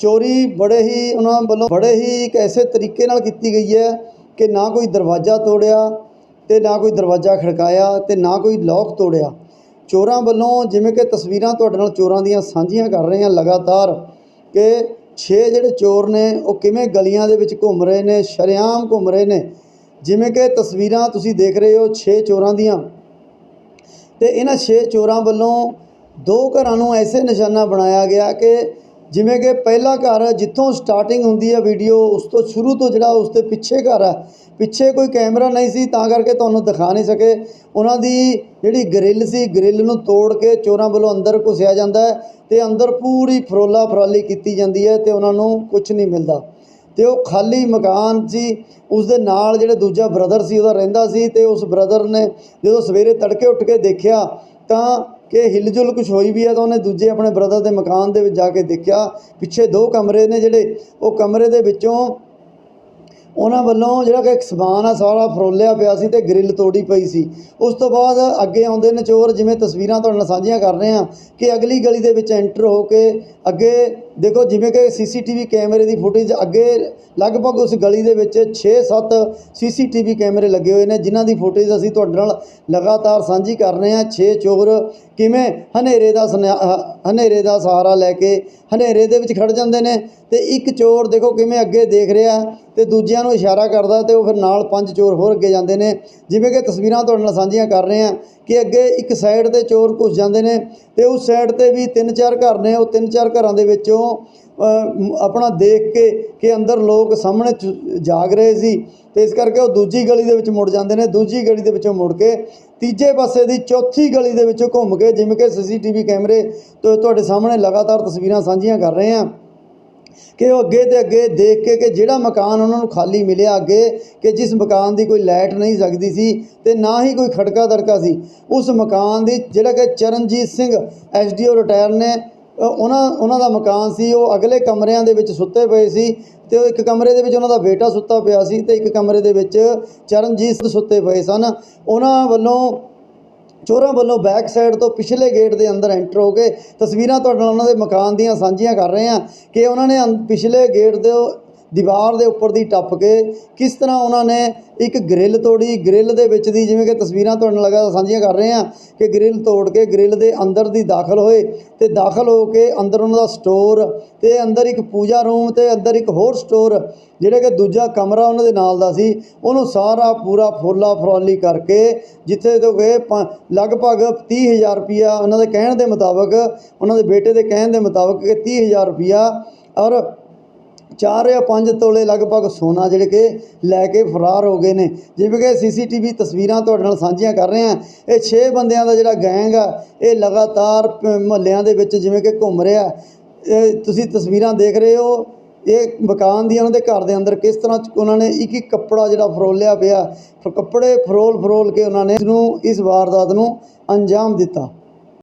ਚੋਰੀ ਬੜੇ ਹੀ ਉਹਨਾਂ ਵੱਲੋਂ ਬੜੇ ਹੀ ਇੱਕ ਐਸੇ ਤਰੀਕੇ ਨਾਲ ਕੀਤੀ ਗਈ ਹੈ ਕਿ ਨਾ ਕੋਈ ਦਰਵਾਜ਼ਾ ਤੋੜਿਆ ਤੇ ਨਾ ਕੋਈ ਦਰਵਾਜ਼ਾ ਖੜਕਾਇਆ ਤੇ ਨਾ ਕੋਈ ਲੋਕ ਤੋੜਿਆ। ਚੋਰਾਂ ਵੱਲੋਂ ਜਿਵੇਂ ਕਿ ਤਸਵੀਰਾਂ ਤੁਹਾਡੇ ਨਾਲ ਚੋਰਾਂ ਦੀਆਂ ਸਾਂਝੀਆਂ ਕਰ ਰਹੇ ਹਾਂ ਲਗਾਤਾਰ ਕਿ 6 ਜਿਹੜੇ ਚੋਰ ਨੇ ਉਹ ਕਿਵੇਂ ਗਲੀਆਂ ਦੇ ਵਿੱਚ ਘੁੰਮ ਰਹੇ ਨੇ, ਸ਼ਰੇਆਮ ਘੁੰਮ ਰਹੇ ਨੇ। ਜਿਵੇਂ ਕਿ ਤਸਵੀਰਾਂ ਤੁਸੀਂ ਦੇਖ ਰਹੇ ਹੋ 6 ਚੋਰਾਂ ਦੀਆਂ। ਤੇ ਇਹਨਾਂ 6 ਚੋਰਾਂ ਵੱਲੋਂ ਦੋ ਘਰਾਂ ਨੂੰ ਐਸੇ ਨਿਸ਼ਾਨਾ ਬਣਾਇਆ ਗਿਆ ਕਿ ਜਿਵੇਂ ਕਿ ਪਹਿਲਾ ਘਰ ਜਿੱਥੋਂ ਸਟਾਰਟਿੰਗ ਹੁੰਦੀ ਹੈ ਵੀਡੀਓ ਉਸ ਤੋਂ ਸ਼ੁਰੂ ਤੋਂ ਜਿਹੜਾ ਉਸ ਦੇ ਪਿੱਛੇ ਘਰ ਹੈ, ਪਿੱਛੇ ਕੋਈ ਕੈਮਰਾ ਨਹੀਂ ਸੀ, ਤਾਂ ਕਰਕੇ ਤੁਹਾਨੂੰ ਦਿਖਾ ਨਹੀਂ ਸਕੇ। ਉਹਨਾਂ ਦੀ ਜਿਹੜੀ ਗ੍ਰਿਲ ਸੀ ਗ੍ਰਿਲ ਨੂੰ ਤੋੜ ਕੇ ਚੋਰਾਂ ਵੱਲੋਂ ਅੰਦਰ ਘੁਸਿਆ ਜਾਂਦਾ ਹੈ ਤੇ ਅੰਦਰ ਪੂਰੀ ਫਰੋਲਾ ਫਰਾਲੀ ਕੀਤੀ ਜਾਂਦੀ ਹੈ ਤੇ ਉਹਨਾਂ ਨੂੰ ਕੁਝ ਨਹੀਂ ਮਿਲਦਾ। ਤੇ ਉਹ ਖਾਲੀ ਮਕਾਨ ਸੀ, ਉਸ ਦੇ ਨਾਲ ਜਿਹੜੇ ਦੂਜਾ ਬ੍ਰਦਰ ਸੀ, ਉਹਦਾ ਰਹਿੰਦਾ ਸੀ ਤੇ ਉਸ ਬ੍ਰਦਰ ਨੇ ਜਦੋਂ ਸਵੇਰੇ ਤੜਕੇ ਉੱਠ ਕੇ ਦੇਖਿਆ ਤਾਂ ਕਿ ਹਿਲਜੁਲ ਕੁਝ ਹੋਈ ਵੀ ਹੈ ਤਾਂ ਉਹਨੇ ਦੂਜੇ ਆਪਣੇ ਬ੍ਰਦਰ ਦੇ ਮਕਾਨ ਦੇ ਵਿੱਚ ਜਾ ਕੇ ਦੇਖਿਆ। ਪਿੱਛੇ ਦੋ ਕਮਰੇ ਨੇ ਜਿਹੜੇ, ਉਹ ਕਮਰੇ ਦੇ ਵਿੱਚੋਂ ਉਹਨਾਂ ਵੱਲੋਂ ਜਿਹੜਾ ਕਿ ਇੱਕ ਸਮਾਨ ਆ, ਸਾਰਾ ਫਰੋਲਿਆ ਪਿਆ ਸੀ ਤੇ ਗ੍ਰਿਲ ਤੋੜੀ ਪਈ ਸੀ। ਉਸ ਤੋਂ ਬਾਅਦ ਅੱਗੇ ਆਉਂਦੇ ਨੇ ਚੋਰ ਜਿਵੇਂ ਤਸਵੀਰਾਂ ਤੁਹਾਡੇ ਨਾਲ ਸਾਂਝੀਆਂ ਕਰ ਰਹੇ ਹਾਂ ਕਿ ਅਗਲੀ ਗਲੀ ਦੇ ਵਿੱਚ ਐਂਟਰ ਹੋ ਕੇ ਅੱਗੇ ਦੇਖੋ ਜਿਵੇਂ ਕਿ ਸੀਸੀਟੀਵੀ ਕੈਮਰੇ ਦੀ ਫੁਟੇਜ ਅੱਗੇ ਲਗਭਗ ਉਸ ਗਲੀ ਦੇ ਵਿੱਚ 6-7 ਸੀਸੀਟੀਵੀ ਕੈਮਰੇ ਲੱਗੇ ਹੋਏ ਨੇ, ਜਿਨ੍ਹਾਂ ਦੀ ਫੁਟੇਜ ਅਸੀਂ ਤੁਹਾਡੇ ਨਾਲ ਲਗਾਤਾਰ ਸਾਂਝੀ ਕਰ ਰਹੇ ਹਾਂ। 6 ਚੋਰ ਕਿਵੇਂ ਹਨੇਰੇ ਦਾ ਸੁਨਿਆ- ਹਨੇਰੇ ਦਾ ਸਹਾਰਾ ਲੈ ਕੇ ਹਨੇਰੇ ਦੇ ਵਿੱਚ ਖੜ ਜਾਂਦੇ ਨੇ ਤੇ ਇੱਕ ਚੋਰ ਦੇਖੋ ਕਿਵੇਂ ਅੱਗੇ ਦੇਖ ਰਿਹਾ ਤੇ ਦੂਜਿਆਂ ਨੂੰ ਇਸ਼ਾਰਾ ਕਰਦਾ ਤੇ ਉਹ ਫਿਰ ਨਾਲ ਪੰਜ ਚੋਰ ਹੋਰ ਅੱਗੇ ਜਾਂਦੇ ਨੇ। ਜਿਵੇਂ ਕਿ ਤਸਵੀਰਾਂ ਤੁਹਾਡੇ ਨਾਲ ਸਾਂਝੀਆਂ ਕਰ ਰਹੇ ਹਾਂ ਕਿ ਅੱਗੇ ਇੱਕ ਸਾਈਡ ਤੇ ਚੋਰ ਘੁਸ ਜਾਂਦੇ ਨੇ ਤੇ ਉਸ ਸਾਈਡ ਤੇ ਵੀ ਤਿੰਨ ਚਾਰ ਘਰ ਨੇ। ਉਹ ਤਿੰਨ ਚਾਰ ਘਰਾਂ ਦੇ ਵਿੱਚੋਂ ਆਪਣਾ ਦੇਖ ਕੇ ਕਿ ਅੰਦਰ ਲੋਕ ਸਾਹਮਣੇ ਜਾਗ ਰਹੇ ਸੀ ਤੇ ਇਸ ਕਰਕੇ ਉਹ ਦੂਜੀ ਗਲੀ ਦੇ ਵਿੱਚ ਮੁੜ ਜਾਂਦੇ ਨੇ। ਦੂਜੀ ਗਲੀ ਦੇ ਵਿੱਚੋਂ ਮੁੜ ਕੇ ਤੀਜੇ ਪਾਸੇ ਦੀ ਚੌਥੀ ਗਲੀ ਦੇ ਵਿੱਚੋਂ ਘੁੰਮ ਕੇ, ਜਿਵੇਂ ਕਿ ਸੀਸੀਟੀਵੀ ਕੈਮਰੇ ਤੋਂ ਤੁਹਾਡੇ ਸਾਹਮਣੇ ਲਗਾਤਾਰ ਤਸਵੀਰਾਂ ਸਾਂਝੀਆਂ ਕਰ ਰਹੇ ਹਾਂ। ਕਿ ਉਹ ਅੱਗੇ ਤੇ ਅੱਗੇ ਦੇਖ ਕੇ ਕਿ ਜਿਹੜਾ ਮਕਾਨ ਉਹਨਾਂ ਨੂੰ ਖਾਲੀ ਮਿਲਿਆ ਅੱਗੇ, ਕਿ ਜਿਸ ਮਕਾਨ ਦੀ ਕੋਈ ਲਾਈਟ ਨਹੀਂ ਸਕਦੀ ਸੀ ਤੇ ਨਾ ਹੀ ਕੋਈ ਖੜਕਾ ਦੜਕਾ ਸੀ, ਉਸ ਮਕਾਨ ਦੀ ਜਿਹੜਾ ਕਿ ਚਰਨਜੀਤ ਸਿੰਘ ਐਸਡੀਓ ਰਿਟਾਇਰ ਨੇ ਉਹਨਾਂ ਉਹਨਾਂ ਦਾ ਮਕਾਨ ਸੀ, ਉਹ ਅਗਲੇ ਕਮਰਿਆਂ ਦੇ ਵਿੱਚ ਸੁੱਤੇ ਪਏ ਸੀ ਤੇ ਉਹ ਇੱਕ ਕਮਰੇ ਦੇ ਵਿੱਚ ਉਹਨਾਂ ਦਾ ਬੇਟਾ ਸੁੱਤਾ ਪਿਆ ਸੀ ਤੇ ਇੱਕ ਕਮਰੇ ਦੇ ਵਿੱਚ ਚਰਨਜੀਤ ਸੁੱਤੇ ਪਏ ਸਨ। ਉਹਨਾਂ ਵੱਲੋਂ ਚੋਰਾਂ ਵੱਲੋਂ ਬੈਕ ਸਾਈਡ ਤੋਂ ਪਿਛਲੇ ਗੇਟ ਦੇ ਅੰਦਰ ਐਂਟਰ ਹੋ ਕੇ ਤਸਵੀਰਾਂ ਤੁਹਾਡੇ ਨਾਲ ਉਹਨਾਂ ਦੇ ਮਕਾਨ ਦੀਆਂ ਸਾਂਝੀਆਂ ਕਰ ਰਹੇ ਹਾਂ ਕਿ ਉਹਨਾਂ ਨੇ ਅੰ- ਪਿਛਲੇ ਗੇਟ ਦੇ ਦੀਵਾਰ ਦੇ ਉੱਪਰ ਦੀ ਟੱਪ ਕੇ ਕਿਸ ਤਰ੍ਹਾਂ ਉਹਨਾਂ ਨੇ ਇੱਕ ਗ੍ਰਿਲ ਤੋੜੀ, ਗ੍ਰਿਲ ਦੇ ਵਿੱਚ ਦੀ ਜਿਵੇਂ ਕਿ ਤਸਵੀਰਾਂ ਤੁਹਾਨੂੰ ਲਗਾਤਾਰ ਸਾਂਝੀਆਂ ਕਰ ਰਹੇ ਹਾਂ ਕਿ ਗ੍ਰਿਲ ਤੋੜ ਕੇ ਗ੍ਰਿਲ ਦੇ ਅੰਦਰ ਦੀ ਦਾਖਲ ਹੋਏ ਤੇ ਦਾਖਲ ਹੋ ਕੇ ਅੰਦਰ ਉਹਨਾਂ ਦਾ ਸਟੋਰ ਤੇ ਅੰਦਰ ਇੱਕ ਪੂਜਾ ਰੂਮ ਤੇ ਅੰਦਰ ਇੱਕ ਹੋਰ ਸਟੋਰ ਜਿਹੜੇ ਕਿ ਦੂਜਾ ਕਮਰਾ ਉਹਨਾਂ ਦੇ ਨਾਲ ਦਾ ਸੀ। ਉਹਨੂੰ ਸਾਰਾ ਪੂਰਾ ਫੋਲਾ ਫਰੋਲੀ ਕਰਕੇ ਜਿੱਥੇ ਤੋਂ ਕਿ ਪ- ਲਗਭਗ 30000 ਰੁਪਿਆ ਉਹਨਾਂ ਦੇ ਕਹਿਣ ਦੇ ਮੁਤਾਬਕ, ਉਹਨਾਂ ਦੇ ਬੇਟੇ ਦੇ ਕਹਿਣ ਦੇ ਮੁਤਾਬਕ ਕਿ 30000 ਰੁਪਿਆ ਔਰ ਚਾਰ ਜਾਂ ਪੰਜ ਤੋਲੇ ਲਗਭਗ ਸੋਨਾ ਜਿਹੜੇ ਕਿ ਲੈ ਕੇ ਫਰਾਰ ਹੋ ਗਏ ਨੇ। ਜਿਵੇਂ ਕਿ ਸੀਸੀਟੀਵੀ ਤਸਵੀਰਾਂ ਤੁਹਾਡੇ ਨਾਲ ਸਾਂਝੀਆਂ ਕਰ ਰਹੇ ਹਾਂ। ਇਹ 6 ਬੰਦਿਆਂ ਦਾ ਜਿਹੜਾ ਗੈਂਗ ਆ, ਇਹ ਲਗਾਤਾਰ ਮਹੱਲਿਆਂ ਦੇ ਵਿੱਚ ਜਿਵੇਂ ਕਿ ਘੁੰਮ ਰਿਹਾ। ਇਹ ਤੁਸੀਂ ਤਸਵੀਰਾਂ ਦੇਖ ਰਹੇ ਹੋ। ਇਹ ਮਕਾਨ ਦੀਆਂ ਉਹਨਾਂ ਦੇ ਘਰ ਦੇ ਅੰਦਰ ਕਿਸ ਤਰ੍ਹਾਂ ਉਹਨਾਂ ਨੇ ਇੱਕ ਇੱਕ ਕੱਪੜਾ ਜਿਹੜਾ ਫਰੋਲਿਆ ਪਿਆ। ਫਿਰ ਕੱਪੜੇ ਫਰੋਲ ਫਰੋਲ ਕੇ ਉਹਨਾਂ ਨੇ ਇਸ ਨੂੰ ਇਸ ਵਾਰਦਾਤ ਨੂੰ ਅੰਜਾਮ ਦਿੱਤਾ।